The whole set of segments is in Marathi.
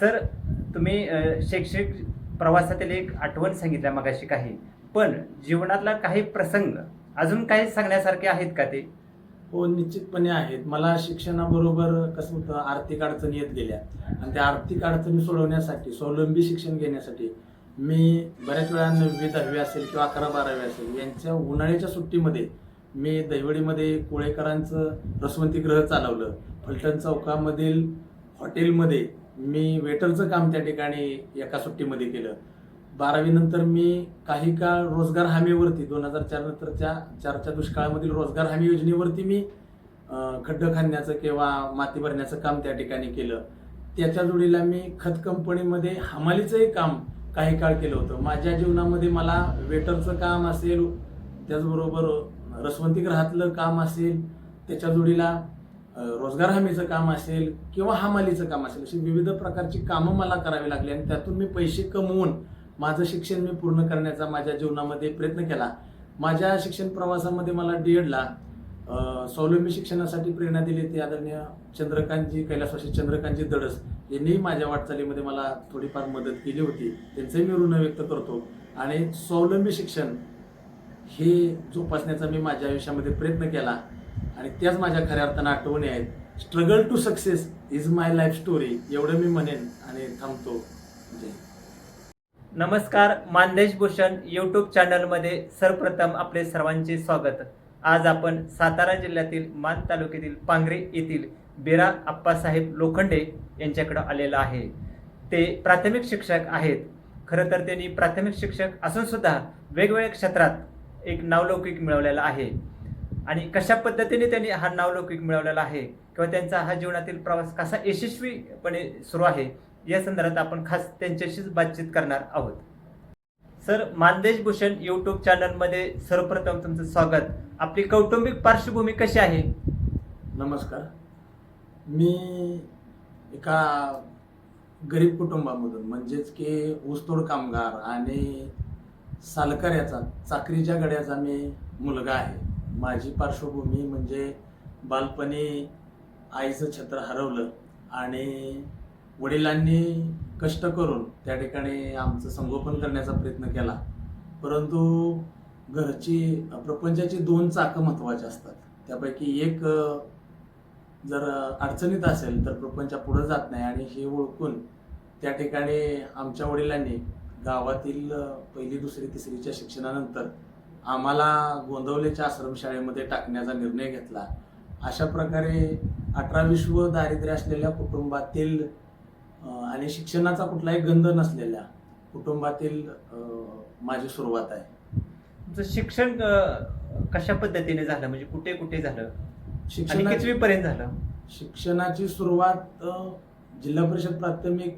सर तुम्ही शैक्षणिक प्रवासातील एक आठवण सांगितल्या मगाशी काही. पण जीवनातला काही प्रसंग अजून काही सांगण्यासारखे आहेत का ते? हो निश्चितपणे आहेत. मला शिक्षणाबरोबर कसं होतं आर्थिक अडचणी येत गेल्या आणि त्या आर्थिक अडचणी सोडवण्यासाठी स्वावलंबी शिक्षण घेण्यासाठी मी बऱ्याच वेळा नववी दहावी असेल किंवा अकरा बारावी असेल यांच्या उन्हाळ्याच्या सुट्टीमध्ये मी दैवडीमध्ये कोळेकरांचं रसवंतीगृह चालवलं. फलटण चौकामधील हॉटेलमध्ये मी वेटरचं काम त्या ठिकाणी एका सुट्टीमध्ये केलं. बारावी नंतर मी काही काळ रोजगार हमीवरती दोन हजार चार नंतरच्या चारच्या दुष्काळामधील रोजगार हमी योजनेवरती मी खड्डं खांदण्याचं किंवा माती भरण्याचं काम त्या ठिकाणी केलं. त्याच्या जोडीला मी खत कंपनीमध्ये हमालीचंही काम काही काळ केलं होतं. माझ्या जीवनामध्ये मला वेटरचं काम असेल त्याचबरोबर रसवंतीगृहातलं काम असेल त्याच्या जोडीला रोजगार हमीचं काम असेल किंवा हमालीचं काम असेल अशी विविध प्रकारची कामं मला करावी लागली आणि त्यातून मी पैसे कमवून माझं शिक्षण मी पूर्ण करण्याचा माझ्या जीवनामध्ये प्रयत्न केला. माझ्या शिक्षण प्रवासामध्ये मला डी एडला स्वावलंबी शिक्षणासाठी प्रेरणा दिली ती आदरणीय चंद्रकांतजी कैलासवासी चंद्रकांतजी दडस यांनी माझ्या वाटचालीमध्ये मला थोडीफार मदत केली होती. त्यांचंही मी ऋण व्यक्त करतो. आणि स्वावलंबी शिक्षण हे जोपासण्याचा मी माझ्या आयुष्यामध्ये प्रयत्न केला. आणि त्याच माझ्या खऱ्या अर्थानं आठवणी आहेत. Struggle to success is my life story एवढं मी म्हणेन आणि थांबतो. जय नमस्कार मानदेश भूषण यूट्यूब चॅनलमध्ये सर्वप्रथम आपले सर्वांचे स्वागत. आज आपण सातारा जिल्ह्यातील मान तालुक्यातील पांगरे येथील बिरा आप्पासाहेब लोखंडे यांच्याकडे आलेलं आहे. ते प्राथमिक शिक्षक आहेत. खरं तर त्यांनी प्राथमिक शिक्षक असून सुद्धा वेगवेगळ्या क्षेत्रात एक नावलौकिक मिळवलेला आहे. आणि कशा पद्धतीने त्यांनी हा नावलौकिक मिळवलेला आहे किंवा त्यांचा हा जीवनातील प्रवास कसा यशस्वीपणे सुरू आहे या संदर्भात आपण खास त्यांच्याशीच बातचीत करणार आहोत. सर मानदेश भूषण यूट्यूब चॅनलमध्ये सर्वप्रथम तुमचं स्वागत. आपली कौटुंबिक पार्श्वभूमी कशी आहे? नमस्कार. मी एका गरीब कुटुंबामधून म्हणजेच की ऊसतोड कामगार आणि सालकऱ्याचा चाकरीच्या गड्याचा मी मुलगा आहे. माझी पार्श्वभूमी म्हणजे बालपणी आईचं छत्र हरवलं आणि वडिलांनी कष्ट करून त्या ठिकाणी आमचं संगोपन करण्याचा प्रयत्न केला. परंतु घरची प्रपंचाची दोन चाकं महत्त्वाची असतात. त्यापैकी एक जर अडचणीत असेल तर प्रपंच पुढं जात नाही आणि हे ओळखून त्या ठिकाणी आमच्या वडिलांनी गावातील पहिली दुसरी तिसरीच्या शिक्षणानंतर आम्हाला गोंदवलेच्या आश्रमशाळेमध्ये टाकण्याचा निर्णय घेतला. अशा प्रकारे अठरा विश्व दारिद्र्य असलेल्या कुटुंबातील आणि शिक्षणाचा कुठलाही गंध नसलेल्या कुटुंबातील माझी सुरुवात आहे. तुमचं शिक्षण कशा पद्धतीने झालं? म्हणजे कुठे कुठे झालं? आणि शिक्षणाची कितवी पर्यंत झालं? शिक्षणाची सुरुवात जिल्हा परिषद प्राथमिक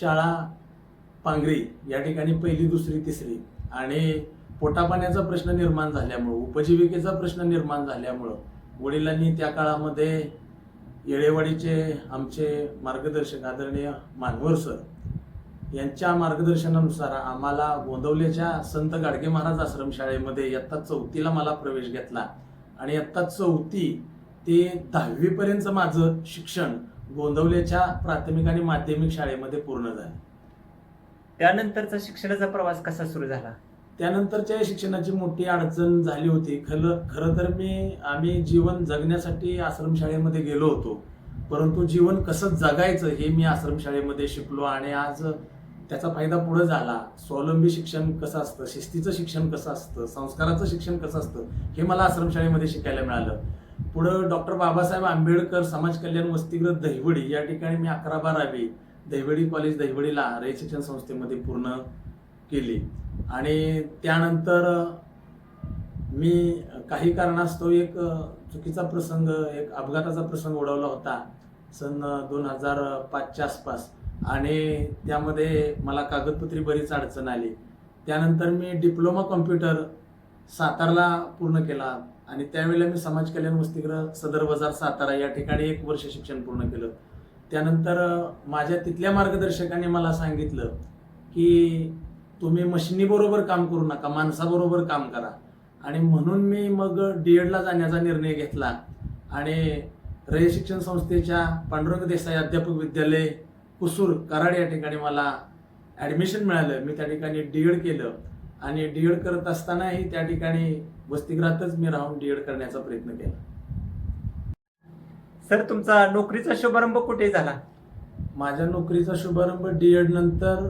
शाळा पांगरी या ठिकाणी पहिली दुसरी तिसरी आणि पोटापाण्याचा प्रश्न निर्माण झाल्यामुळं उपजीविकेचा प्रश्न निर्माण झाल्यामुळं वडिलांनी त्या काळामध्ये येळेवाडीचे आमचे मार्गदर्शक आदरणीय मानवर सर यांच्या मार्गदर्शनानुसार आम्हाला गोंदवलेच्या संत गाडगे महाराज आश्रमशाळेमध्ये इयत्ता चौथीला मला प्रवेश घेतला. आणि इयत्ता चौथी ते दहावीपर्यंतचं माझं शिक्षण गोंदवलेच्या प्राथमिक आणि माध्यमिक शाळेमध्ये पूर्ण झालं. त्यानंतरचा शिक्षणाचा प्रवास कसा सुरू झाला? त्यानंतरच्या शिक्षणाची मोठी अडचण झाली होती. खरं खरं तर मी आम्ही जीवन जगण्यासाठी आश्रमशाळेमध्ये गेलो होतो. परंतु जीवन कसं जगायचं हे मी आश्रमशाळेमध्ये शिकलो आणि आज त्याचा फायदा पुढे झाला. स्वावलंबी शिक्षण कसं असतं शिस्तीचं शिक्षण कसं असतं संस्काराचं शिक्षण कसं असतं हे मला आश्रमशाळेमध्ये शिकायला मिळालं. पुढं डॉक्टर बाबासाहेब आंबेडकर समाज कल्याण वसतिगृह दहिवडी या ठिकाणी मी अकरा बारावी दहिवडी कॉलेज दहिवडीला रयत शिक्षण संस्थेमध्ये पूर्ण केली. आणि त्यानंतर मी काही कारणास्तव एक चुकीचा प्रसंग एक अपघाताचा प्रसंग ओढवला होता सन दोन हजार पाचच्या आसपास. आणि त्यामध्ये मला कागदपत्री बरीच अडचण आली. त्यानंतर मी डिप्लोमा कॉम्प्युटर सातारला पूर्ण केला आणि त्यावेळेला मी समाज कल्याण वसतिगृह सदर बाजार सातारा या ठिकाणी एक वर्ष शिक्षण पूर्ण केलं. त्यानंतर माझ्या तिथल्या मार्गदर्शकाने मला सांगितलं की तुम्ही मशिनीबरोबर काम करू नका माणसाबरोबर काम करा. आणि म्हणून मी मग डी एडला जाण्याचा निर्णय घेतला. आणि रय शिक्षण संस्थेच्या पांडुरंग देसाई अध्यापक विद्यालय कुसूर कराड या ठिकाणी मला ॲडमिशन मिळालं. मी त्या ठिकाणी डी एड केलं. आणि डी एड करत असतानाही त्या ठिकाणी वसतिगृहातच मी राहून डी एड करण्याचा प्रयत्न केला. सर तुमचा नोकरीचा शुभारंभ कुठे झाला? माझ्या नोकरीचा शुभारंभ डी एड नंतर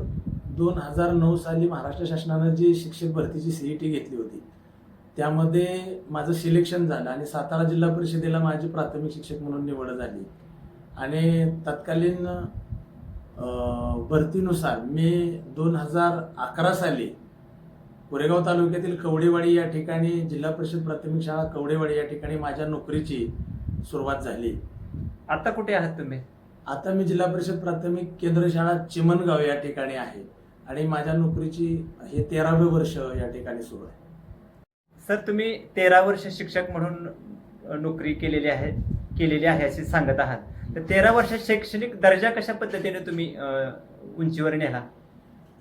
दोन हजार नऊ साली महाराष्ट्र शासनानं जी शिक्षक भरतीची सीईटी घेतली होती त्यामध्ये माझं सिलेक्शन झालं आणि सातारा जिल्हा परिषदेला माझी प्राथमिक शिक्षक म्हणून निवड झाली. आणि तत्कालीन भरतीनुसार मी दोन हजार अकरा साली कोरेगाव तालुक्यातील कवडेवाडी या ठिकाणी जिल्हा परिषद प्राथमिक शाळा कवडेवाडी या ठिकाणी माझ्या नोकरीची सुरुवात झाली. आता कुठे आहात तुम्ही? आता मी जिल्हा परिषद प्राथमिक केंद्र शाळा चिमणगाव या ठिकाणी आहे. आणि माझ्या नोकरीची हे तेरावे वर्ष या ठिकाणी सुरू आहे. सर तुम्ही तेरा वर्ष शिक्षक म्हणून नोकरी केलेली आहे केलेली आहे असे सांगत आहात. तर तेरा वर्ष शैक्षणिक दर्जा कशा पद्धतीने तुम्ही उंचीवर नेला?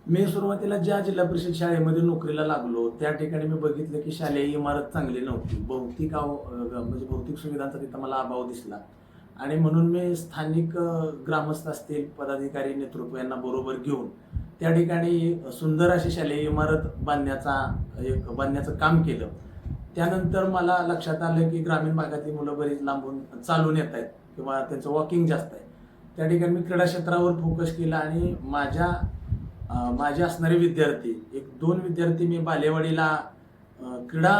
मी सुरुवातीला ज्या जिल्हा परिषद शाळेमध्ये नोकरीला लागलो त्या ठिकाणी मी बघितलं की शालेय इमारत चांगली नव्हती. भौतिक म्हणजे भौतिक सुविधांचा तिथं मला अभाव दिसला. आणि म्हणून मी स्थानिक ग्रामस्थ असतील पदाधिकारी नेतृत्व यांना बरोबर घेऊन त्या ठिकाणी सुंदर अशी शालेय इमारत बांधण्याचा एक बांधण्याचं काम केलं. त्यानंतर मला लक्षात आलं की ग्रामीण भागातली मुलं बरीच लांबून चालून येत आहेत किंवा त्यांचं वॉकिंग जास्त आहे. त्या ठिकाणी मी क्रीडा क्षेत्रावर फोकस केला आणि माझ्या माझे असणारे विद्यार्थी एक दोन विद्यार्थी मी बालेवाडीला क्रीडा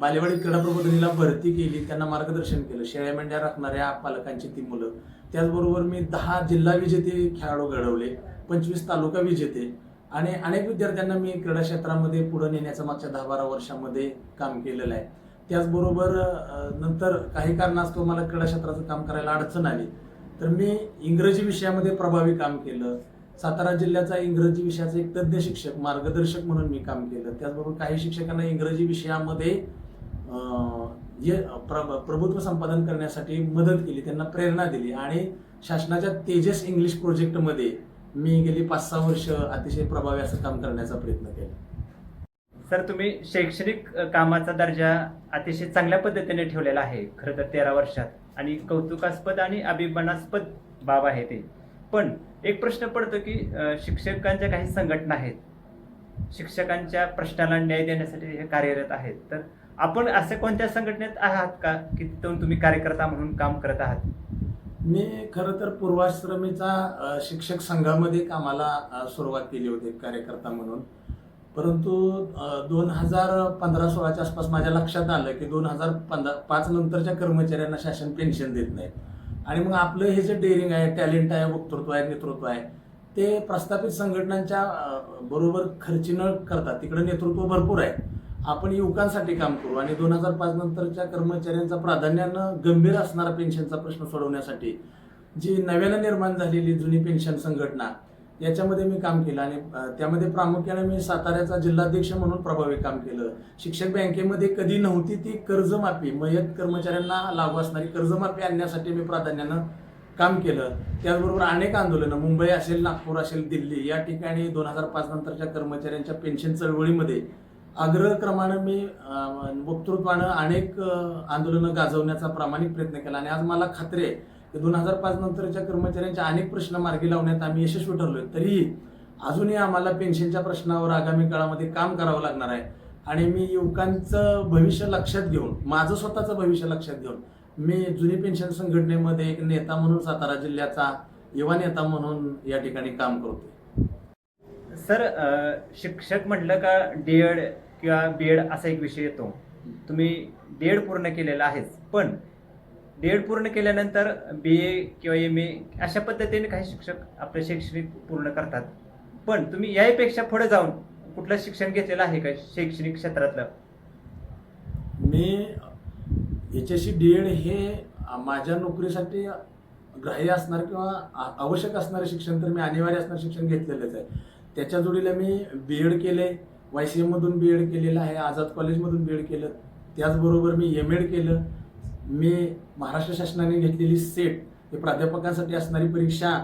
बालेवाडी क्रीडा प्रबोधनीला भरती केली त्यांना मार्गदर्शन केलं. शेळ्या मेंढ्या राखणाऱ्या पालकांची ती मुलं. त्याचबरोबर मी दहा जिल्हा विजेते खेळाडू घडवले. पंचवीस तालुका विजेते. आणि अनेक विद्यार्थ्यांना मी क्रीडा क्षेत्रामध्ये पुढे नेण्याचं मागच्या दहा बारा वर्षामध्ये काम केलेलं आहे. त्याचबरोबर नंतर काही कारणास्तव मला क्रीडा क्षेत्राचं काम करायला अडचण आली. तर मी इंग्रजी विषयामध्ये प्रभावी काम केलं. सातारा जिल्ह्याचा इंग्रजी विषयाचा एक तज्ज्ञ शिक्षक मार्गदर्शक म्हणून मी काम केलं. त्याचबरोबर काही शिक्षकांना इंग्रजी विषयामध्ये जे प्रभुत्व संपादन करण्यासाठी मदत केली त्यांना प्रेरणा दिली. आणि शासनाच्या तेजस इंग्लिश प्रोजेक्टमध्ये मी गेली पाच सहा वर्ष अतिशय प्रभावी असं काम करण्याचा प्रयत्न केला. सर तुम्ही शैक्षणिक कामाचा दर्जा अतिशय चांगल्या पद्धतीने ठेवलेला आहे. खरं तर तेरा वर्षात. आणि कौतुकास्पद आणि अभिमानास्पद बाब आहे ते. पण एक प्रश्न पडतो की शिक्षकांच्या काही संघटना आहेत. शिक्षकांच्या प्रश्नाला न्याय देण्यासाठी हे कार्यरत आहेत. तर आपण असे कोणत्या संघटनेत आहात का? की तिथून तुम्ही कार्यकर्ता म्हणून काम करत आहात? मी खरं तर पूर्वाश्रमीचा शिक्षक संघामध्ये कामाला सुरुवात केली होती कार्यकर्ता म्हणून. परंतु दोन हजार पंधरा सोळाच्या आसपास माझ्या लक्षात आलं की दोन हजार पंधरा पाच नंतरच्या कर्मचाऱ्यांना शासन पेन्शन देत नाही. आणि मग आपलं हे जे डेअरिंग आहे टॅलेंट आहे वक्तृत्व आहे नेतृत्व आहे ते प्रस्थापित संघटनांच्या बरोबर खर्ची न करता तिकडं नेतृत्व भरपूर आहे. आपण युवकांसाठी काम करू. आणि दोन हजार पाच नंतरच्या कर्मचाऱ्यांचा प्राधान्यानं गंभीर असणारा पेन्शनचा प्रश्न सोडवण्यासाठी जी नव्यानं निर्माण झालेली जुनी पेन्शन संघटना याच्यामध्ये मी काम केलं. आणि त्यामध्ये प्रामुख्याने मी साताऱ्याचा जिल्हाध्यक्ष म्हणून प्रभावी काम केलं. शिक्षक बँकेमध्ये कधी नव्हती ती कर्जमाफी मयत कर्मचाऱ्यांना लागू असणारी कर्जमाफी आणण्यासाठी मी प्राधान्यानं काम केलं. त्याचबरोबर अनेक आंदोलनं मुंबई असेल नागपूर असेल दिल्ली या ठिकाणी दोन हजार पाच नंतरच्या कर्मचाऱ्यांच्या पेन्शन चळवळीमध्ये अग्रक्रमानं मी वक्तृत्वानं अनेक आंदोलनं गाजवण्याचा प्रामाणिक प्रयत्न केला आणि आज मला खात्री आहे की दोन हजार पाच नंतरच्या कर्मचाऱ्यांचे अनेक प्रश्न मार्गी लावण्यात आम्ही यशस्वी ठरलोय. तरीही अजूनही आम्हाला पेन्शनच्या प्रश्नावर आगामी काळामध्ये काम करावं लागणार आहे. आणि मी युवकांचं भविष्य लक्षात घेऊन माझं स्वतःचं भविष्य लक्षात घेऊन मी जुनी पेन्शन संघटनेमध्ये एक नेता म्हणून सातारा जिल्ह्याचा युवा नेता म्हणून या ठिकाणी काम करतोय. सर शिक्षक म्हटलं का डी एड किंवा बी एड असा एक विषय येतो. तुम्ही डेड पूर्ण केलेला आहेच. पण डेड पूर्ण केल्यानंतर बी ए किंवा एम ए अशा पद्धतीने काही शिक्षक आपलं शैक्षणिक पूर्ण करतात. पण तुम्ही याहीपेक्षा पुढे जाऊन कुठलं शिक्षण घेतलेलं आहे का शैक्षणिक क्षेत्रातलं? मी याच्याशी डी एड हे माझ्या नोकरीसाठी ग्राह्य असणार किंवा आवश्यक असणारे शिक्षण तर मी अनिवार्य असणारं शिक्षण घेतलेलंच आहे. त्याच्या जोडीला मी बी एड केलं आहे वाय सी एममधून बी एड केलेलं आहे आझाद कॉलेजमधून बी एड केलं. त्याचबरोबर मी एम एड केलं. मी महाराष्ट्र शासनाने घेतलेली सेट हे प्राध्यापकांसाठी असणारी परीक्षा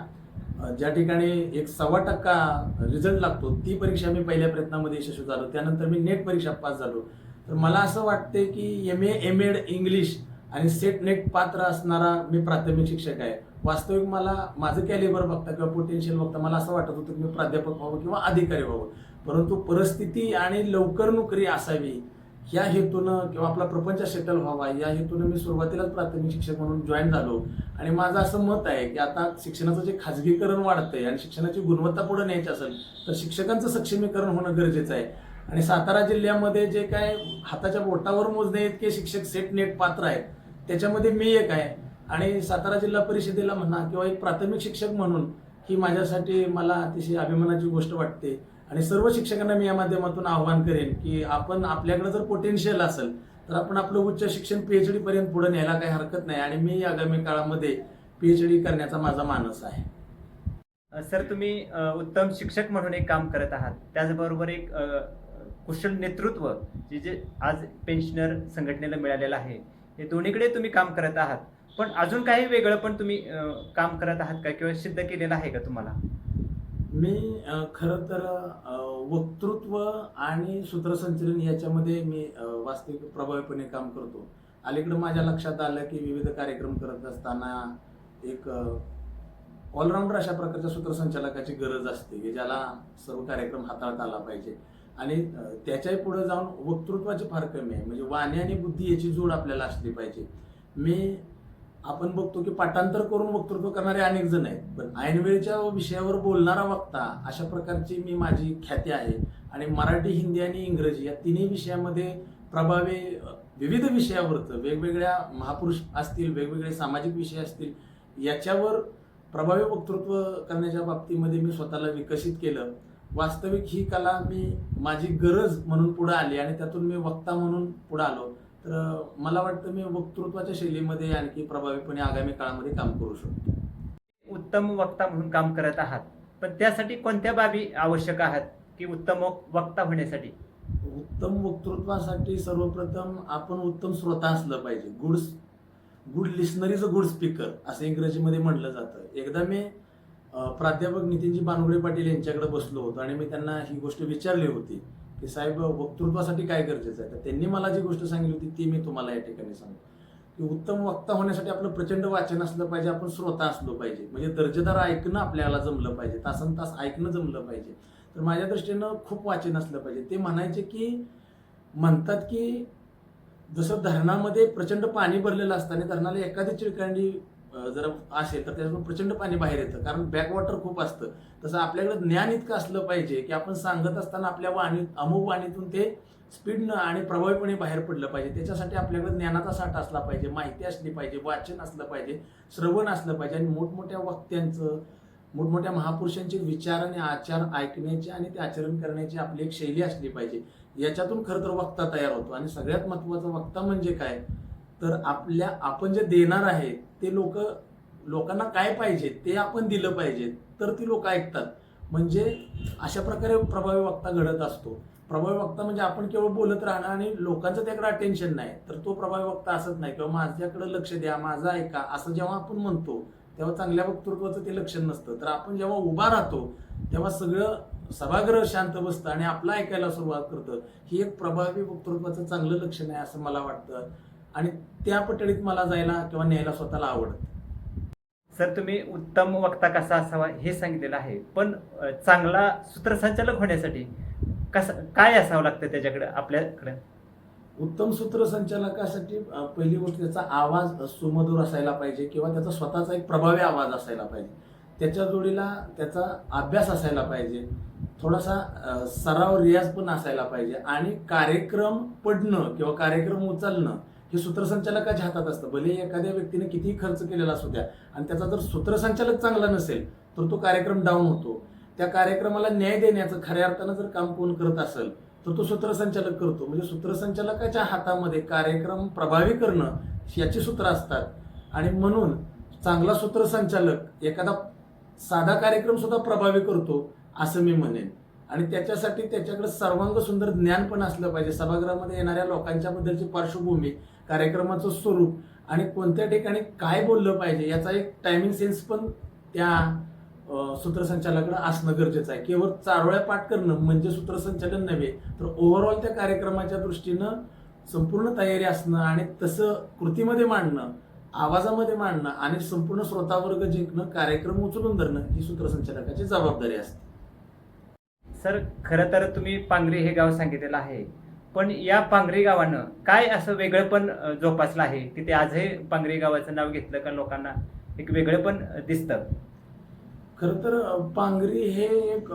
ज्या ठिकाणी एक सव्वा टक्का रिझल्ट लागतो ती परीक्षा मी पहिल्या प्रयत्नामध्ये यशस्वी झालो. त्यानंतर मी नेट परीक्षा पास झालो. तर मला असं वाटते की M A M Ed English आणि सेट नेट पात्र असणारा मी प्राथमिक शिक्षक आहे. वास्तविक मला माझं कॅलिबर बघता किंवा पोटेन्शियल बघता मला असं वाटत होतं की मी प्राध्यापक व्हावं किंवा अधिकारी व्हावं. परंतु परिस्थिती आणि लवकर नोकरी असावी या हेतूनं किंवा आपला प्रपंच सेटल व्हावा या हेतूनं मी सुरुवातीलाच प्राथमिक शिक्षक म्हणून जॉईन झालो. आणि माझं असं मत आहे की आता शिक्षणाचं जे खाजगीकरण वाढतंय आणि शिक्षणाची गुणवत्ता पुढे न्यायची असेल तर शिक्षकांचं सक्षमीकरण होणं गरजेचं आहे. आणि सातारा जिल्ह्यामध्ये जे काय हाताच्या बोटावर मोजणे इतके शिक्षक सेट नेट पात्र आहेत त्याच्यामध्ये मी एक आहे. आणि सातारा जिल्हा परिषदेला म्हणा किंवा एक प्राथमिक शिक्षक म्हणून ही माझ्यासाठी मला अतिशय अभिमानाची गोष्ट वाटते. आणि सर्व शिक्षकांना मी या माध्यमातून आव्हान करेन की आपण आपल्याकडे जर पोटेन्शियल असेल तर आपण आपलं उच्च शिक्षण पीएचडी पर्यंत पुढे न्यायला काही हरकत नाही. आणि मी आगामी काळामध्ये पीएचडी करण्याचा माझा मानस आहे. सर तुम्ही उत्तम शिक्षक म्हणून एक काम करत आहात. त्याचबरोबर एक कुशल नेतृत्व जे जे आज पेन्शनर संघटनेला मिळालेलं आहे हे दोन्हीकडे तुम्ही काम करत आहात. पण अजून काही वेगळं पण तुम्ही काम करत आहात का? किंवा सिद्ध केलेलं आहे का तुम्हाला? मी खरं तर वक्तृत्व आणि सूत्रसंचलन याच्यामध्ये मी वास्तविक प्रभावीपणे काम करतो. अलीकडे माझ्या लक्षात आलं की विविध कार्यक्रम करत असताना एक ऑलराऊंडर अशा प्रकारच्या सूत्रसंचालकाची गरज असते की ज्याला सर्व कार्यक्रम हाताळता आला पाहिजे. आणि त्याच्याही पुढे जाऊन वक्तृत्वाची फार कमी आहे. म्हणजे वाणी आणि बुद्धी याची जोड आपल्याला असली पाहिजे. मी आपण बघतो की पाठांतर करून वक्तृत्व करणारे अनेक जण आहेत. पण ऐनवेळच्या विषयावर बोलणारा वक्ता अशा प्रकारची मी माझी ख्याती आहे. आणि मराठी हिंदी आणि इंग्रजी या तिन्ही विषयामध्ये प्रभावी विविध विषयावरचं वेगवेगळ्या महापुरुष असतील वेगवेगळे सामाजिक विषय असतील याच्यावर प्रभावी वक्तृत्व करण्याच्या बाबतीमध्ये मी स्वतःला विकसित केलं. वास्तविक ही कला मी माझी गरज म्हणून पुढे आली आणि त्यातून मी वक्ता म्हणून पुढे आलो. तर मला वाटतं मी वक्तृत्वाच्या शैलीमध्ये आणखी प्रभावीपणे आगामी काळामध्ये काम करू शकतो. उत्तम वक्ता म्हणून काम करत आहात. पण त्यासाठी कोणत्या बाबी आवश्यक आहेत की उत्तम वक्ता होण्यासाठी? उत्तम वक्तृत्वासाठी सर्वप्रथम आपण उत्तम श्रोता असलं पाहिजे. Good good listener is a good speaker असं इंग्रजीमध्ये म्हटलं जातं. एकदा मी प्राध्यापक नितीनजी बानुगडे पाटील यांच्याकडे बसलो होतो आणि मी त्यांना ही गोष्ट विचारली होती. की साहेब वक्तृत्वासाठी काय गरजेचं आहे? तर त्यांनी मला जी गोष्ट सांगितली होती ती मी तुम्हाला या ठिकाणी सांगतो. की उत्तम वक्ता होण्यासाठी आपलं प्रचंड वाचन असलं पाहिजे आपण श्रोता असलो पाहिजे. म्हणजे दर्जेदार ऐकणं आपल्याला जमलं पाहिजे तासन तास ऐकणं जमलं पाहिजे. तर माझ्या दृष्टीनं खूप वाचन असलं पाहिजे. ते म्हणायचे की म्हणतात की जसं धरणामध्ये प्रचंड पाणी भरलेलं असतं आणि धरणाला एखादी चिळकांडी जर असेल तर त्याच्यातून प्रचंड पाणी बाहेर येतं. कारण बॅकवॉटर खूप असतं. तसं आपल्याकडे ज्ञान इतकं असलं पाहिजे की आपण सांगत असताना आपल्या वाणी अमुक वाणीतून ते स्पीडनं आणि प्रभावीपणे बाहेर पडलं पाहिजे. त्याच्यासाठी आपल्याकडे ज्ञानाचा साठा असला पाहिजे माहिती असली पाहिजे वाचन असलं पाहिजे श्रवण असलं पाहिजे आणि मोठमोठ्या वक्त्यांचं मोठमोठ्या महापुरुषांचे विचार आणि आचार ऐकण्याची आणि ते आचरण करण्याची आपली एक शैली असली पाहिजे. याच्यातून खरं तर वक्ता तयार होतो. आणि सगळ्यात महत्त्वाचं वक्ता म्हणजे काय? तर आपल्या आपण जे देणार आहे ते लोक लोकांना काय पाहिजे ते आपण दिलं पाहिजे तर ती लोक ऐकतात. म्हणजे अशा प्रकारे प्रभावी वक्ता घडत असतो. प्रभावी वक्ता म्हणजे आपण केवळ बोलत राहणं आणि लोकांचं त्याकडे अटेन्शन नाही तर तो प्रभावी वक्ता असत नाही किंवा माझ्याकडे लक्ष द्या माझं ऐका असं जेव्हा आपण म्हणतो तेव्हा चांगल्या वक्तृत्वाचं ते लक्षण नसतं. तर आपण जेव्हा उभा राहतो तेव्हा सगळं सभागृह शांत बसतं आणि आपलं ऐकायला सुरुवात करतं. ही एक प्रभावी वक्तृत्वाचं चांगलं लक्षण आहे असं मला वाटतं. आणि त्या पटडीत मला जायला किंवा न्यायला स्वतःला आवडतं. सर तुम्ही उत्तम वक्ता कसा असावा हे सांगितलेलं आहे. पण चांगला सूत्रसंचालक होण्यासाठी कसं काय असावं लागतं त्याच्याकडे आपल्याकडे? उत्तम सूत्रसंचालकासाठी पहिली गोष्ट त्याचा आवाज सुमधूर असायला पाहिजे किंवा त्याचा स्वतःचा एक प्रभावी आवाज असायला पाहिजे. त्याच्या जोडीला त्याचा अभ्यास असायला पाहिजे. थोडासा सराव रियाज पण असायला पाहिजे. आणि कार्यक्रम पडणं किंवा कार्यक्रम उचलणं हे सूत्रसंचालकाच्या हातात असतं. भले एखाद्या व्यक्तीने कितीही खर्च केलेला असू द्या आणि त्याचा जर सूत्रसंचालक चांगला नसेल तर तो कार्यक्रम डाऊन होतो. त्या कार्यक्रमाला न्याय देण्याचं खऱ्या अर्थानं जर काम कोण करत असेल तर तो सूत्रसंचालक करतो. म्हणजे सूत्रसंचालकाच्या हातामध्ये कार्यक्रम प्रभावी करणं याची सूत्र असतात. आणि म्हणून चांगला सूत्रसंचालक एखादा साधा कार्यक्रम सुद्धा प्रभावी करतो असं मी म्हणेन. आणि त्याच्यासाठी त्याच्याकडे सर्वांग सुंदर ज्ञान पण असलं पाहिजे. सभागृहामध्ये येणाऱ्या लोकांच्या बद्दलची पार्श्वभूमी कार्यक्रमाचं स्वरूप आणि कोणत्या ठिकाणी काय बोललं पाहिजे याचा एक टायमिंग सेन्स पण त्या सूत्रसंचालकाकडे असणं गरजेचं आहे. केवळ चारोळ्या पाठ करणं म्हणजे सूत्रसंचालन नव्हे तर ओव्हरऑल त्या कार्यक्रमाच्या दृष्टीनं संपूर्ण तयारी असणं आणि तसं कृतीमध्ये मांडणं आवाजामध्ये मांडणं आणि संपूर्ण श्रोतावर्ग जिंकणं कार्यक्रम उचलून धरणं ही सूत्रसंचालकाची जबाबदारी असते. सर खरं तर तुम्ही पांगरी हे गाव सांगितलेलं आहे. पण या पांगरी गावानं काय असं वेगळं पण जोपासलं आहे? तिथे आजही पांगरी गावाचं नाव घेतलं का लोकांना एक वेगळं पण अ, दिसतं? खरं तर पांगरी हे एक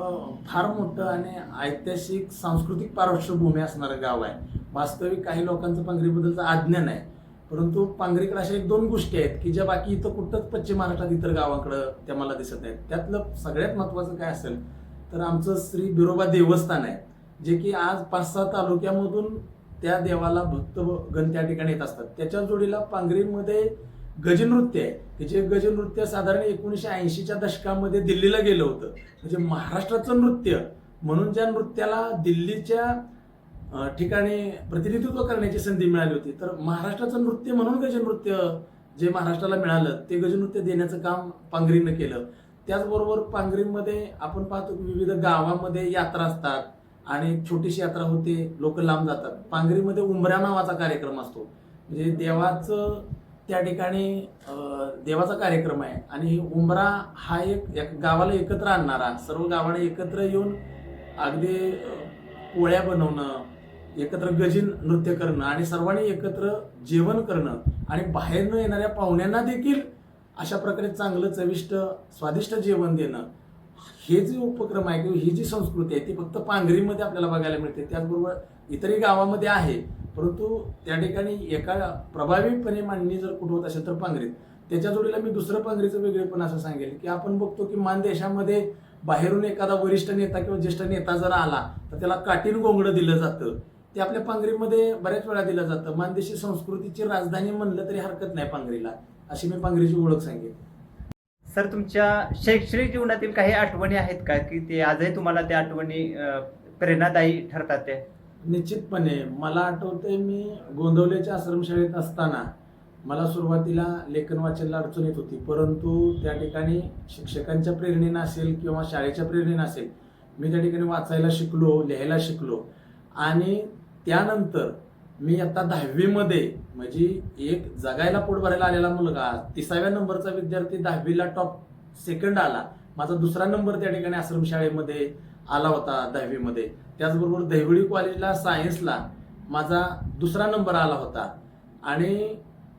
फार मोठं आणि ऐतिहासिक सांस्कृतिक पार्श्वभूमी असणारं गाव आहे. वास्तविक काही लोकांचं पांगरीबद्दलचं अज्ञान आहे. परंतु पांगरीकडे अशा एक दोन गोष्टी आहेत की ज्या बाकी इथं कुठंच पश्चिम महाराष्ट्रात इतर गावाकडं त्या मला दिसत आहेत त्यातलं सगळ्यात महत्त्वाचं काय असेल तर आमचं श्री बिरोबा देवस्थान आहे जे की आज पाच सहा तालुक्यामधून त्या देवाला भक्तगण त्या ठिकाणी येत असतात. त्याच्या जोडीला पांगरीमध्ये गजनृत्य आहे की जे गजनृत्य साधारण एकोणीसशे ऐंशीच्या दशकामध्ये दिल्लीला गेलं होतं. म्हणजे महाराष्ट्राचं नृत्य म्हणून ज्या नृत्याला दिल्लीच्या ठिकाणी प्रतिनिधित्व करण्याची संधी मिळाली होती तर महाराष्ट्राचं नृत्य म्हणून गजनृत्य जे महाराष्ट्राला मिळालं ते गजनृत्य देण्याचं काम पांगरीनं केलं. त्याचबरोबर पांगरीमध्ये आपण पाहतो की विविध गावामध्ये यात्रा असतात आणि छोटीशी यात्रा होते लोक लांब जातात. पांगरीमध्ये उंबऱ्या नावाचा कार्यक्रम असतो. म्हणजे देवाचं त्या ठिकाणी देवाचा कार्यक्रम आहे. आणि उंबरा हा एक एक गावाला एकत्र आणणारा सर्व गावाने एकत्र येऊन अगदी पोळ्या बनवणं एकत्र गजीन नृत्य करणं आणि सर्वांनी एकत्र जेवण करणं आणि बाहेरनं येणाऱ्या पाहुण्यांना देखील अशा प्रकारे चांगलं चविष्ट स्वादिष्ट जेवण देणं हे जे उपक्रम आहे किंवा ही जी संस्कृती आहे ती फक्त पांगरीमध्ये आपल्याला बघायला मिळते. त्याचबरोबर इतरही गावामध्ये आहे परंतु त्या ठिकाणी एका प्रभावीपणे मांडणी जर कुठं होत असेल तर पांघरीत. त्याच्या जोडीला मी दुसरं पांगरीचं वेगळेपण असं सांगेल की आपण बघतो की मान देशामध्ये बाहेरून एखादा वरिष्ठ नेता किंवा ज्येष्ठ नेता जर आला तर त्याला काटीन गोंगडं दिलं जातं. ते आपल्या पांघरीमध्ये बऱ्याच वेळा दिलं जातं. मानदेशी संस्कृतीची राजधानी म्हणलं तरी हरकत नाही पांगरीला अशी मी पांगरीची ओळख सांगेन. सर तुमच्या शैक्षणिक जीवनातील काही आठवणी आहेत का? की ते आजही तुम्हाला त्या आठवणी प्रेरणादायी ठरतात ते निश्चितपणे. मला आठवतंय मी गोंदवलेच्या आश्रमशाळेत असताना मला सुरुवातीला लेखन वाचनाला अडचण येत होती. परंतु त्या ठिकाणी शिक्षकांच्या प्रेरणेनं असेल किंवा शाळेच्या प्रेरणेनं असेल मी त्या ठिकाणी वाचायला शिकलो लिहायला शिकलो. आणि त्यानंतर मी आता दहावीमध्ये म्हणजे एक जगायला पोट भरायला आलेला मुलगा तिसाव्या नंबरचा विद्यार्थी दहावीला टॉप सेकंड आला. माझा दुसरा नंबर त्या ठिकाणी आश्रमशाळेमध्ये आला होता दहावीमध्ये. त्याचबरोबर दैवळी कॉलेजला सायन्सला माझा दुसरा नंबर आला होता. आणि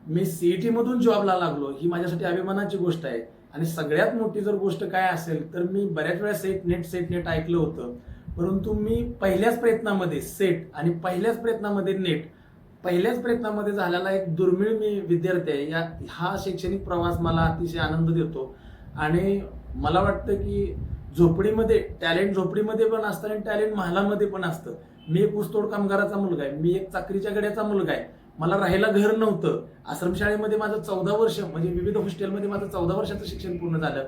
मी सीईटी मधून जॉबला लागलो. ही माझ्यासाठी अभिमानाची गोष्ट आहे. आणि सगळ्यात मोठी जर गोष्ट काय असेल तर मी बऱ्याच वेळा सेट नेट सेट नेट ऐकलं होतं. परंतु मी पहिल्याच प्रयत्नामध्ये सेट आणि पहिल्याच प्रयत्नामध्ये नेट पहिल्याच प्रयत्नामध्ये झालेला एक दुर्मिळ मी विद्यार्थी आहे. या हा शैक्षणिक प्रवास मला अतिशय आनंद देतो. आणि मला वाटतं की झोपडीमध्ये टॅलेंट झोपडीमध्ये पण असतं आणि टॅलेंट महालामध्ये पण असतं. मी एक ऊसतोड कामगाराचा मुलगा आहे. मी एक चाकरीच्या गड्याचा मुलगा आहे. मला राहायला घर नव्हतं. आश्रमशाळेमध्ये माझं चौदा वर्ष म्हणजे विविध हॉस्टेलमध्ये माझं चौदा वर्षाचं शिक्षण पूर्ण झालं.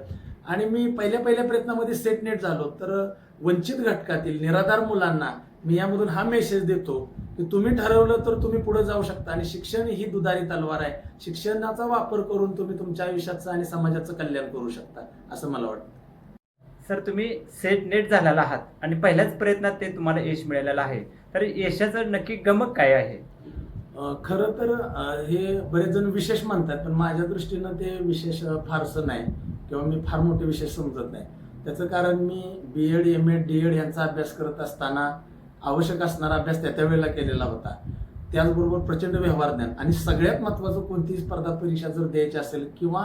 आणि मी पहिल्या पहिल्या प्रयत्नामध्ये सेट नेट झालो. तर वंचित घटकातील निराधार मुलांना मी यामधून हा मेसेज देतो की तुम्ही ठरवलं तर तुम्ही पुढे जाऊ शकता. आणि शिक्षण ही दुधारी तलवार आहे. शिक्षणाचा वापर करून तुम्ही तुमच्या आयुष्याचं आणि समाजाचं कल्याण करू शकता असं मला वाटतं. सर तुम्ही सेट नेट झालेला आहात. आणि पहिल्याच प्रयत्नात ते तुम्हाला यश मिळालेलं आहे. तर यशाचं नक्की गमक काय आहे? खरं तर हे बरेच जण विशेष म्हणतात पण माझ्या दृष्टीनं ते विशेष फारसं नाही किंवा मी फार मोठे विशेष समजत नाही. त्याचं कारण मी B Ed M Ed D Ed यांचा अभ्यास करत असताना आवश्यक असणारा अभ्यास त्या त्यावेळेला केलेला होता. त्याचबरोबर प्रचंड व्यवहार ज्ञान. आणि सगळ्यात महत्त्वाचं कोणतीही स्पर्धा परीक्षा जर द्यायची असेल किंवा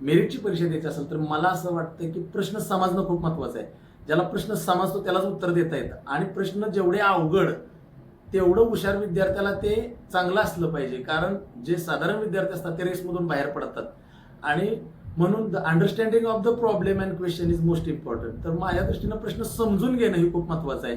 मेरिटची परीक्षा द्यायची असेल तर मला असं वाटतं की प्रश्न समजणं खूप महत्त्वाचं आहे. ज्याला प्रश्न समजतो त्यालाच उत्तर देता येतं. आणि प्रश्न जेवढे अवघड तेवढं हुशार विद्यार्थ्याला ते चांगलं असलं पाहिजे. कारण जे साधारण विद्यार्थी असतात ते रेसमधून बाहेर पडतात. आणि म्हणून the understanding of the problem and question is most important तर माझ्या दृष्टीनं प्रश्न समजून घेणं हे खूप महत्त्वाचं आहे.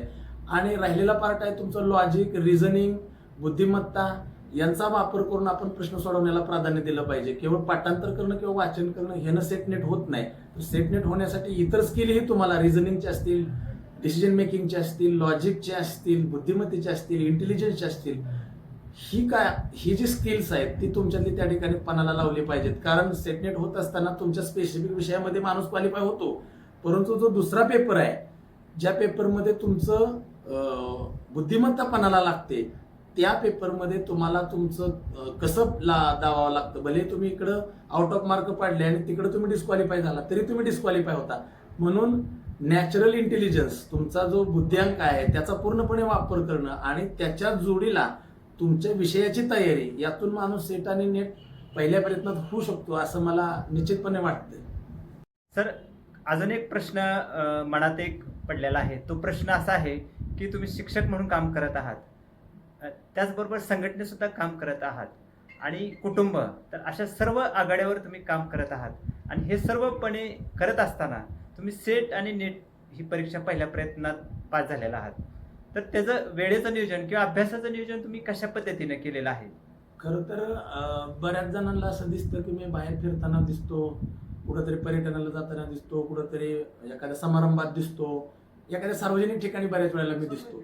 आणि राहिलेला पार्ट आहे तुमचं लॉजिक रिझनिंग बुद्धिमत्ता यांचा वापर करून आपण प्रश्न सोडवण्याला प्राधान्य दिलं पाहिजे. केवळ पाठांतर करणं किंवा वाचन करणं ह्यानं ना सेटनेट होत नाही. तर सेटनेट होण्यासाठी इतर स्किलही तुम्हाला रिझनिंगचे असतील डिसिजन मेकिंगचे असतील लॉजिकचे असतील बुद्धिमत्तेचे असतील इंटेलिजन्सचे असतील ही काय ही जी स्किल्स आहेत ती तुमच्यातली त्या ठिकाणी पणाला लावली पाहिजेत. कारण सेटनेट होत असताना तुमच्या स्पेसिफिक विषयामध्ये माणूस क्वालिफाय होतो. परंतु जो दुसरा पेपर आहे ज्या पेपरमध्ये तुमचं बुद्धिमत्तापणाला बुद्धिमत्ता पणाला लागते त्या पेपरमध्ये तुम्हाला तुमचं कसं ला दावावं लागतं? भले तुम्ही इकडं आउट ऑफ मार्क पाडले आणि तिकडं तुम्ही डिस्क्वालिफाय झाला तरी तुम्ही डिस्क्वालिफाय होता. म्हणून नॅचरल इंटेलिजन्स तुमचा जो बुद्ध्यांक आहे त्याचा पूर्णपणे वापर करणं आणि त्याच्या जोडीला तुमच्या विषयाची तयारी यातून माणूस सेट आणि नेट पहिल्या प्रयत्नात होऊ शकतो असं मला निश्चितपणे वाटतं सर अजून एक प्रश्न अ, मनात एक पडलेला आहे. तो प्रश्न असा आहे की तुम्ही शिक्षक म्हणून काम करत आहात. अ, त्याचबरोबर संघटनेसुद्धा काम करत आहात. आणि कुटुंब तर अशा सर्व आघाड्यावर तुम्ही काम करत आहात. आणि हे सर्वपणे करत असताना तुम्ही सेट आणि नेट ही परीक्षा पहिल्या प्रयत्नात पास झालेला आहात. तर त्याचं वेळेचं नियोजन किंवा अभ्यासाचं नियोजन तुम्ही कशा पद्धतीने केलेलं आहे? खरं तर बऱ्याच जणांना असं दिसतं की मी बाहेर फिरताना दिसतो कुठंतरी पर्यटनाला जाताना दिसतो कुठंतरी एखाद्या समारंभात दिसतो एखाद्या सार्वजनिक ठिकाणी बऱ्याच वेळेला मी दिसतो.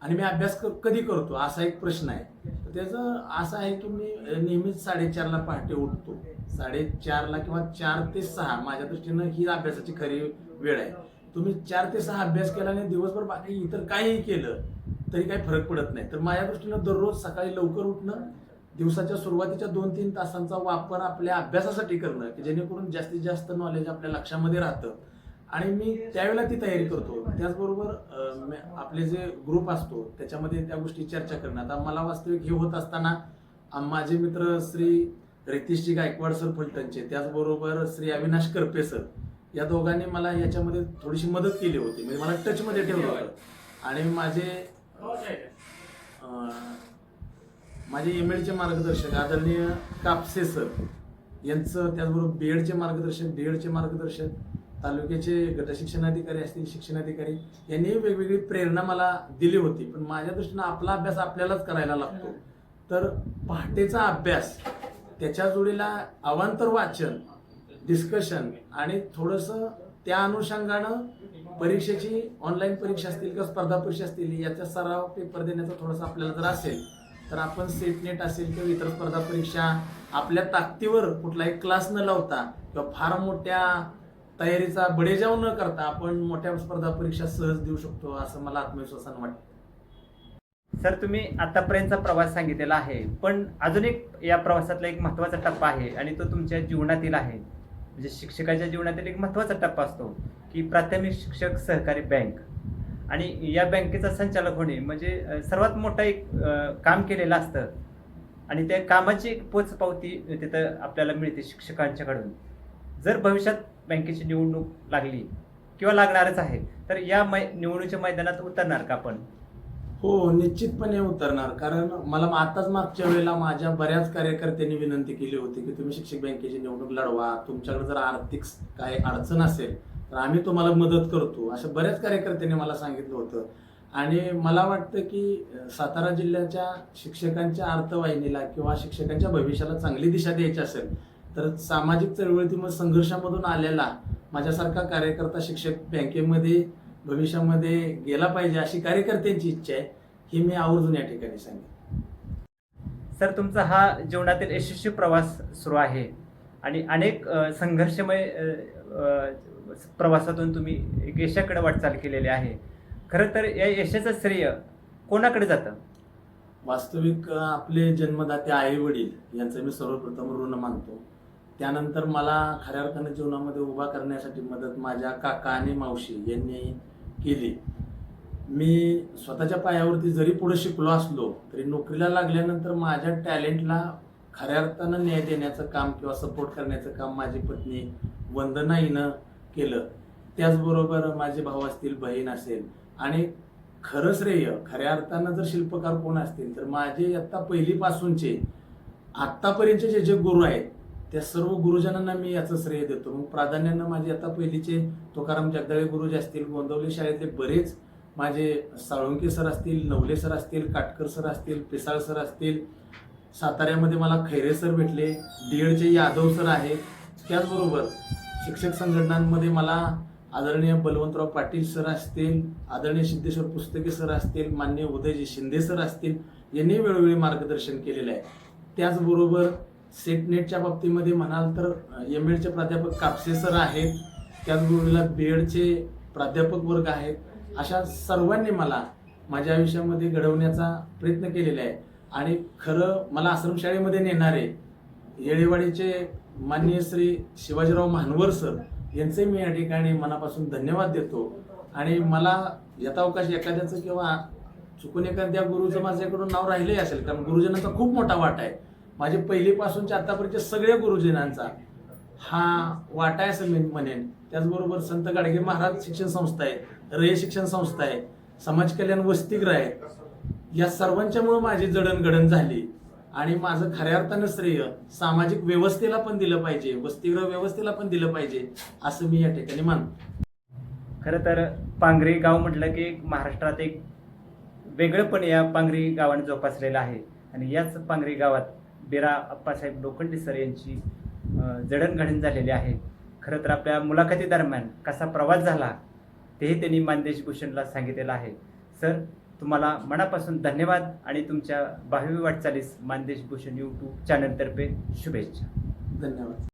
आणि मी अभ्यास क- कधी करतो? असा एक प्रश्न आहे. तर त्याचं असं आहे की मी नेहमीच साडेचारला पहाटे उठतो. साडेचारला किंवा चार ते सहा माझ्या दृष्टीनं ही अभ्यासाची खरी वेळ आहे. तुम्ही चार ते सहा अभ्यास केला आणि दिवसभर बाकी इतर काहीही केलं तरी काही फरक पडत नाही. तर माझ्या दृष्टीनं दररोज सकाळी लवकर उठणं दिवसाच्या सुरुवातीच्या दोन तीन तासांचा वापर आपल्या अभ्यासासाठी करणं की जेणेकरून जास्तीत जास्त नॉलेज आपल्या लक्षामध्ये राहतं. आणि मी त्यावेळेला ती तयारी करतो. त्याचबरोबर आपले जे ग्रुप असतो त्याच्यामध्ये त्या गोष्टी चर्चा करणं. आता मला वास्तविक हे होत असताना माझे मित्र श्री रितीशजी गायकवाड सर फलटणचे त्याचबरोबर श्री अविनाश करपे सर या दोघांनी मला याच्यामध्ये थोडीशी मदत केली होती. म्हणजे मला टचमध्ये ठेवलं होतं. आणि माझे माझे एम एडचे मार्गदर्शक आदरणीय कापसे सर यांचं त्याचबरोबर बी एडचे मार्गदर्शक डी एडचे मार्गदर्शक तालुक्याचे गटशिक्षणाधिकारी असतील शिक्षणाधिकारी यांनी वेगवेगळी प्रेरणा मला दिली होती. पण माझ्या दृष्टीनं आपला अभ्यास आपल्यालाच करायला लागतो. तर पहाटेचा अभ्यास त्याच्या जोडीला अवांतर वाचन डिस्कशन आणि थोडंसं त्या अनुषंगानं परीक्षेची ऑनलाईन परीक्षा असतील किंवा स्पर्धा परीक्षा असतील याचा सराव पेपर देण्याचा थोडासा आपल्याला जर असेल तर आपण सेट नेट असेल किंवा इतर स्पर्धा परीक्षा आपल्या ताकदीवर कुठलाही क्लास न लावता किंवा फार मोठ्या तयारीचा बडेजाव न करता आपण मोठ्या स्पर्धा परीक्षा सहज देऊ शकतो असं मला आत्मविश्वासानं वाटतं. सर तुम्ही आतापर्यंतचा प्रवास सांगितलेला आहे पण अजून एक या प्रवासातला एक महत्त्वाचा टप्पा आहे आणि तो तुमच्या जीवनातील आहे. म्हणजे शिक्षकाच्या जीवनातील एक महत्त्वाचा टप्पा असतो की प्राथमिक शिक्षक सहकारी बँक. आणि या बँकेचा संचालक होणे म्हणजे सर्वात मोठं एक काम केलेलं असतं. आणि त्या कामाची एक पोचपावती तिथं आपल्याला मिळते शिक्षकांच्याकडून. जर भविष्यात बँकेची निवडणूक लागली किंवा लागणारच आहे तर या मै निवडणुकीच्या मैदानात उतरणार का आपण? हो निश्चितपणे उतरणार. कारण मला आताच मागच्या वेळेला माझ्या बऱ्याच कार्यकर्त्यांनी विनंती केली होती की तुम्ही शिक्षक बँकेची निवडणूक लढवा तुमच्याकडे जर आर्थिक काय अडचण असेल तर आम्ही तुम्हाला मदत करतो. अशा बऱ्याच कार्यकर्त्यांनी मला सांगितलं होतं. आणि मला वाटतं की सातारा जिल्ह्याच्या शिक्षकांच्या अर्थवाहिनीला किंवा शिक्षकांच्या भविष्याला चांगली दिशा द्यायची असेल तर सामाजिक चळवळीमध्ये संघर्षामधून आलेला माझ्यासारखा कार्यकर्ता शिक्षक बँकेमध्ये भविष्यामध्ये गेला पाहिजे अशी कार्यकर्त्यांची इच्छा आहे ही मी आवर्जून या ठिकाणी सांगेन. सर तुमचा हा जीवनातील यशस्वी प्रवास सुरू आहे आणि अनेक संघर्षमय प्रवासातून तुम्ही एक यशाकडे वाटचाल केलेली आहे. खरं तर या यशाचं श्रेय कोणाकडे जातं? वास्तविक आपले जन्मदाते आई वडील यांचं मी सर्वप्रथम ऋण मानतो. त्यानंतर मला खऱ्या अर्थानं जीवनामध्ये उभा करण्यासाठी मदत माझ्या काका आणि मावशी यांनी केली. मी स्वतःच्या पायावरती जरी पुढे शिकलो असलो तरी नोकरीला लागल्यानंतर माझ्या टॅलेंटला खऱ्या अर्थानं न्याय देण्याचं काम किंवा सपोर्ट करण्याचं काम माझी पत्नी वंदना हिनं केलं. त्याचबरोबर माझे भाऊ असतील बहीण असेल आणि खरं श्रेय खऱ्या अर्थानं जर शिल्पकार कोण असतील तर माझे आत्ता पहिलीपासूनचे आत्तापर्यंतचे जे जे गुरु आहेत त्या सर्व गुरुजनांना मी याचं श्रेय देतो. मग प्राधान्यानं माझे आता पहिलीचे तुकाराम जगदाळे गुरुजी असतील गोंदवले शाळेतले बरेच माझे साळुंके सर असतील नवले सर असतील काटकर सर असतील पिसाळ सर असतील साताऱ्यामध्ये मला खैरे सर भेटले डीएडचे यादव सर आहेत. त्याचबरोबर शिक्षक संघटनांमध्ये मला आदरणीय बलवंतराव पाटील सर असतील आदरणीय सिद्धेश्वर पुस्तके सर असतील मान्य उदयजी शिंदे सर असतील यांनी वेळोवेळी मार्गदर्शन केलेलं आहे. त्याचबरोबर सेट नेटच्या बाबतीमध्ये म्हणाल तर एम एडचे प्राध्यापक कापसे सर आहेत त्याचबरोबर बी एडचे प्राध्यापक वर्ग आहेत अशा सर्वांनी मला माझ्या आयुष्यामध्ये घडवण्याचा प्रयत्न केलेला आहे. आणि खरं मला आश्रमशाळेमध्ये नेणारे येळेवाडीचे माननीय श्री शिवाजीराव महानवर सर यांचे मी या ठिकाणी मनापासून धन्यवाद देतो. आणि मला यथावकाश एखाद्याचं किंवा चुकून एखाद्या गुरुचं माझ्याकडून नाव राहिलंही असेल कारण गुरुजनांचा खूप मोठा वाटा आहे. माझे पहिलीपासूनच्या आतापर्यंत सगळ्या गुरुजनांचा हा वाटा आहे असं मी म्हणेन. त्याचबरोबर संत गाडगे महाराज शिक्षण संस्था आहे रय शिक्षण संस्था आहे समाज कल्याण वसतिगृह आहे. या सर्वांच्यामुळे माझी जडणघडण झाली. आणि माझं खऱ्या अर्थानं श्रेय सामाजिक व्यवस्थेला पण दिलं पाहिजे वसतिगृह व्यवस्थेला पण दिलं पाहिजे असं मी या ठिकाणी मानतो. खरं तर पांगरी गाव म्हटलं की एक महाराष्ट्रात एक वेगळं पण या पांगरी गावाने जोपासलेलं आहे. आणि याच पांगरी गावात डेरा अप्पासाहेब लोखंडे सर यांची जडणघडण झालेली आहे. खरं तर आपल्या मुलाखतीदरम्यान कसा प्रवास झाला तेही त्यांनी मानदेश भूषणला सांगितलेलं आहे. सर तुम्हाला मनापासून धन्यवाद आणि तुमच्या भावी वाटचालीस मानदेश भूषण यूट्यूब चॅनलतर्फे शुभेच्छा. धन्यवाद.